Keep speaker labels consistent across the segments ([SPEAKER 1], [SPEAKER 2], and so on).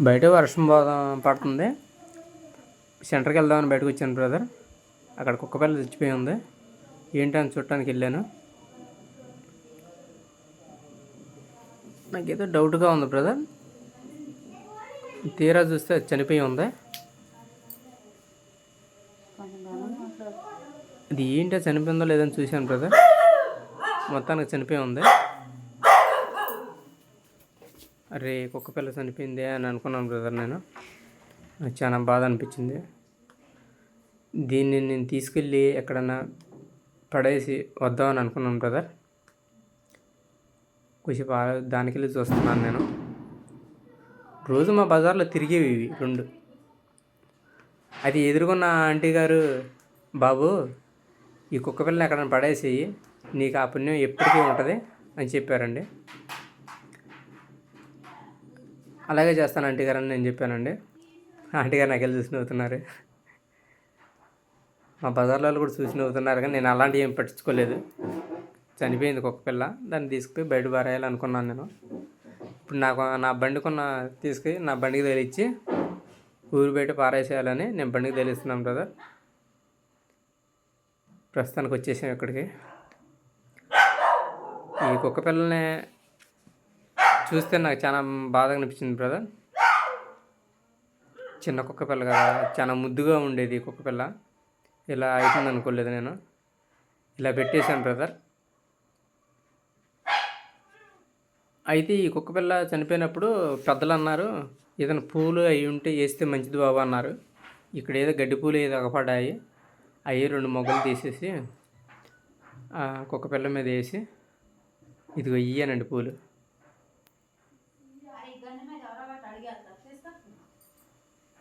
[SPEAKER 1] బయట వర్షం పడుతుంది. సెంటర్కి వెళ్దామని బయటకు వచ్చాను బ్రదర్. అక్కడ కుక్క పిల్ల చచ్చిపోయి ఉంది. ఏంటని చూడటానికి వెళ్ళాను. నాకేదో డౌట్గా ఉంది బ్రదర్. తీరా చూస్తే అది చనిపోయి ఉంది. అది ఏంటో చనిపోయిందో లేదని చూశాను బ్రదర్. మొత్తానికి చనిపోయి ఉంది. అరే కుక్క పిల్ల చనిపోయింది అని అనుకున్నాను బ్రదర్ నేను. నాకు చాలా బాధ అనిపించింది. దీన్ని నేను తీసుకెళ్ళి ఎక్కడన్నా పడేసి వద్దామని అనుకున్నాను బ్రదర్. కొంచెం దానికి వెళ్ళి చూస్తున్నాను నేను. రోజు మా బజార్లో తిరిగేవి ఇవి రెండు. అది ఎదుర్కొన్న ఆంటీ గారు బాబు ఈ కుక్క పిల్లని ఎక్కడైనా పడేసేయి నీకు ఆ పుణ్యం ఎప్పటికీ ఉంటుంది అని చెప్పారండి. అలాగే చేస్తాను ఆంటీ గారు అని నేను చెప్పానండి. ఆంటీ గారు నాకు వెళ్ళి చూసి నవ్వుతున్నారు. మా బజార్లో వాళ్ళు కూడా చూసి నవ్వుతున్నారు కానీ నేను అలాంటివి ఏం పట్టించుకోలేదు. చనిపోయింది ఒక పిల్ల దాన్ని తీసుకుపోయి బయట పారేయాలి అనుకున్నాను నేను. ఇప్పుడు నాకు నా బండి కొన్న తీసుకుని నా బండికి తగిలిచ్చి ఊరు బయట పారేసేయాలని నేను బండికి తగిలిస్తున్నాను బ్రదర్ ప్రస్తుతానికి వచ్చేసాం ఇక్కడికి. ఈ కుక్క పిల్లల్ని చూస్తే నాకు చాలా బాధగా అనిపించింది బ్రదర్ చిన్న కుక్క పిల్ల కదా చాలా ముద్దుగా ఉండేది కుక్క పిల్ల. ఇలా అవుతుంది అనుకోలేదు నేను. ఇలా పెట్టేశాను బ్రదర్ అయితే ఈ కుక్క పిల్ల చనిపోయినప్పుడు పెద్దలు అన్నారు ఏదైనా పూలు అవి ఉంటే వేస్తే మంచిది బాబు అన్నారు. ఇక్కడ ఏదో గడ్డి పూలు ఏదో అగపడ్డాయి అవి రెండు మొగ్గలు తీసేసి కుక్క పిల్ల మీద వేసి ఇదిగో ఇయ్యానండి పూలు.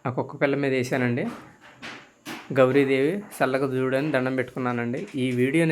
[SPEAKER 1] ఆ కుక్క పిల్ల మీద వేసానండి. గౌరీదేవి చల్లగా చూడని దండం పెట్టుకున్నానండి. ఈ వీడియోని